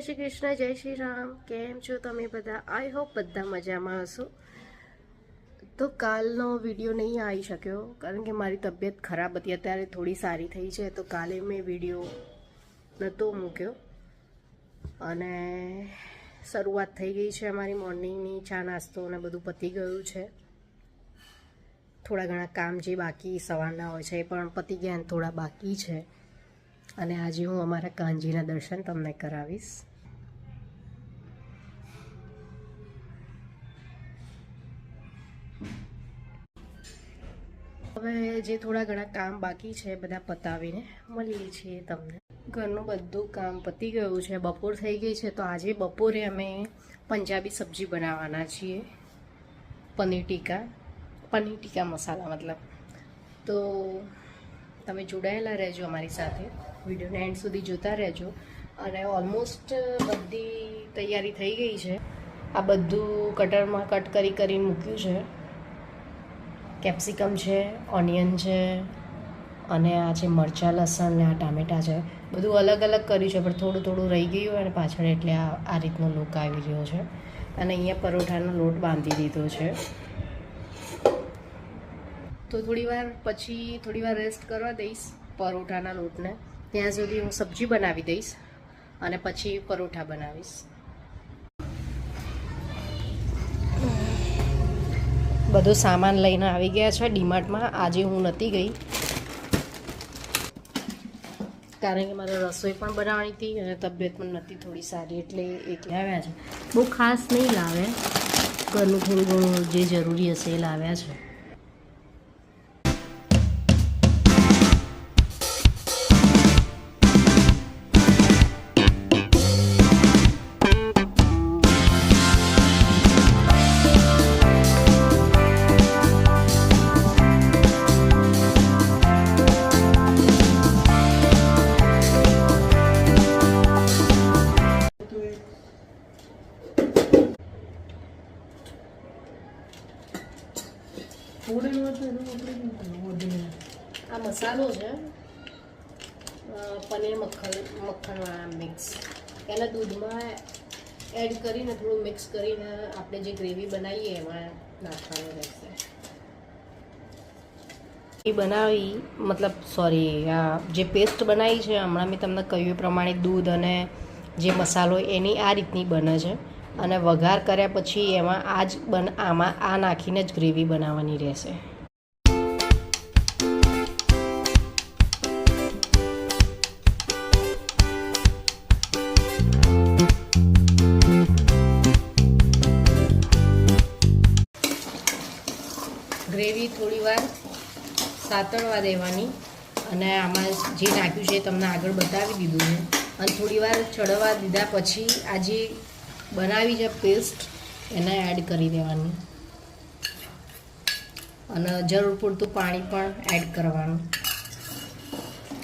શ્રી કૃષ્ણ, જય શ્રી રામ. કેમ છો તમે બધા? આઈ હોપ બધા મજામાં હશો. તો કાલનો વીડિયો નહીં આવી શક્યો, કારણ કે મારી તબિયત ખરાબ હતી. અત્યારે થોડી સારી થઈ છે, તો કાલે મેં વીડિયો નહોતો મૂક્યો. અને શરૂઆત થઈ ગઈ છે અમારી મોર્નિંગની ચા નાસ્તો અને બધું પતી ગયું છે. થોડા ઘણા કામ જે બાકી સવારના હોય છે એ પણ પતી ગયા થોડા બાકી છે. અને આજે હું અમારા કાનજીના દર્શન તમને કરાવીશ. હવે જે થોડા ઘણા કામ બાકી છે બધા પતાવીને મળીએ છીએ તમને. ઘરનું બધું કામ પતી ગયું છે, બપોર થઈ ગઈ છે, તો આજે બપોરે અમે પંજાબી સબ્જી બનાવવાના છીએ. પનીર ટીકા પનીર ટીકા મસાલા મતલબ. તો તમે જોડાયેલા રહેજો અમારી સાથે. વિડીયોને એન્ડ સુધી જોતા રહેજો. અને ઓલમોસ્ટ બધી તૈયારી થઈ ગઈ છે. આ બધું કટરમાં કટ કરી કરીને મૂક્યું છે. કેપ્સિકમ છે, ઓનિયન છે, અને આ જે મરચાં, લસણ ને આ ટામેટાં છે, બધું અલગ અલગ કર્યું છે, પણ થોડું થોડું રહી ગયું અને પાછળ એટલે આ રીતનો લુક આવી રહ્યો છે. અને અહીંયા પરોઠાનો લોટ બાંધી દીધો છે. તો થોડી વાર પછી થોડી વાર રેસ્ટ કરવા દઈશ પરોઠાના લોટને. ત્યાં સુધી હું સબ્જી બનાવી દઈશ અને પછી પરોઠા બનાવીશ. બધો સામાન લઈને આવી ગયા છે ડીમાર્ટમાં. આજે હું નથી ગઈ. કારણ કે મારે રસોઈ પણ બનાવવાની હતી અને તબિયત પણ નથી થોડી સારી એટલે એકલા આવ્યા છે. બહુ ખાસ નહીં લાવે. ઘરનું થોડું ઘણું જે જરૂરી હશે એ લાવ્યા છે. મસાલો છે. પનીર મખણ મખણવાળા મિક્સ એને દૂધમાં એડ કરીને થોડું મિક્સ કરીને આપણે જે ગ્રેવી બનાવીએ એમાં નાખવાનું રહેશે. એ બનાવી, મતલબ સોરી આ જે પેસ્ટ બનાવી છે, હમણાં મેં તમને કહ્યું પ્રમાણે દૂધ અને જે મસાલો એની આ રીતની બને છે. અને વઘાર કર્યા પછી એમાં આ જ બન, આમાં આ નાખીને જ ગ્રેવી બનાવવાની રહેશે. થોડી વાર સાતળવા દેવાની અને આમાં જે નાખ્યું છે તમને આગળ બતાવી દીધું છે. અને થોડી વાર ચડવા દીધા પછી આ જે બનાવી છે પેસ્ટ, એને એડ કરી દેવાની. અને જરૂર પૂરતું પાણી પણ એડ કરવાનું.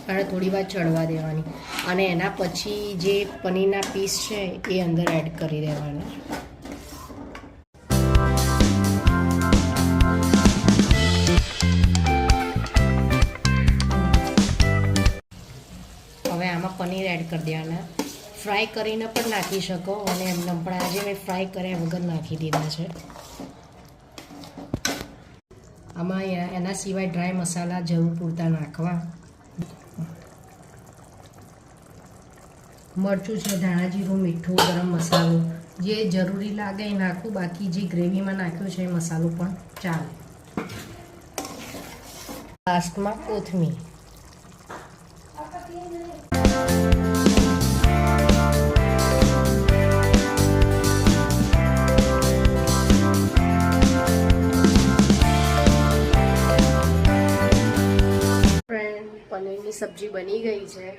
અને થોડી વાર ચડવા દેવાની. અને એના પછી જે પનીરના પીસ છે એ અંદર એડ કરી દેવાના. આમાં પનીર એડ કરી દેવાના ફ્રાય કરીને પણ નાખી શકો અને એમને પણ આજે મેં ફ્રાય કર્યા વગર નાખી દીધા છે. આમાં એના સિવાય ડ્રાય મસાલા જરૂર પૂરતા નાખવા. મરચું છે, ધાણા જીરું, મીઠું, ગરમ મસાલો. જે જરૂરી લાગે એ નાખું, બાકી જે ગ્રેવીમાં નાખ્યું છે એ મસાલો પણ ચાલે. લાસ્ટમાં કોથમીર. પનીરની સબ્જી બની ગઈ છે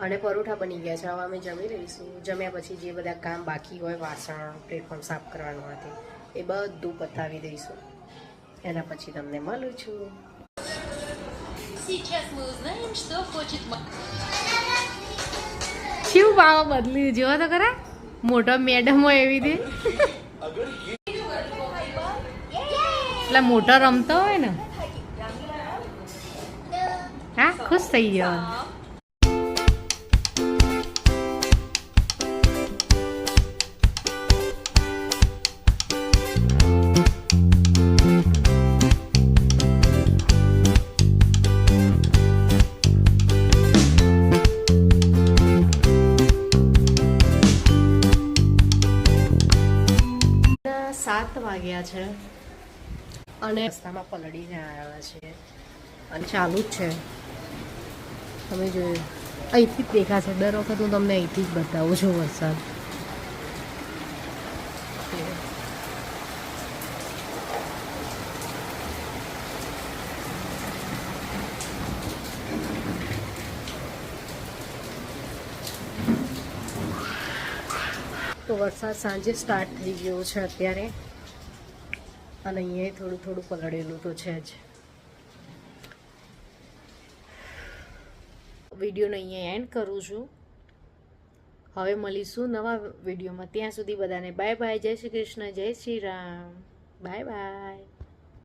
અને પરોઠા બની ગયા છે. હવે અમે જમી રહીશું જમ્યા પછી જે બધા કામ બાકી હોય, વાસણ પ્લેટફોર્મ સાફ કરવાનું હતું એ બધું પતાવી દઈશું. એના પછી તમને મળું છું. શું ભાવ બદલી જો તો ખરા. મોટો મેડમ હોય એવી રીતે. એટલે મોટો રમતો હોય ને. હા, ખુશ થઈ ગયો. સાત વાગ્યા છે. અને રસ્તામાં પલળીને આવ્યા છે અને ચાલુ જ છે. તમે જોયું. અહીંથી જ દેખાશે. દર વખત હું તમને અહીંથી જ બતાવું છું વરસાદ. તો વરસાદ સાંજે સ્ટાર્ટ થઈ ગયો છે અત્યારે. અને અહીંયા થોડું થોડું પલળેલું તો છે જ. વિડીયોને અહીંયા એન્ડ કરું છું. હવે મળીશું નવા વિડીયોમાં. ત્યાં સુધી બધાને બાય બાય જય શ્રી કૃષ્ણ. જય શ્રી રામ. Bye bye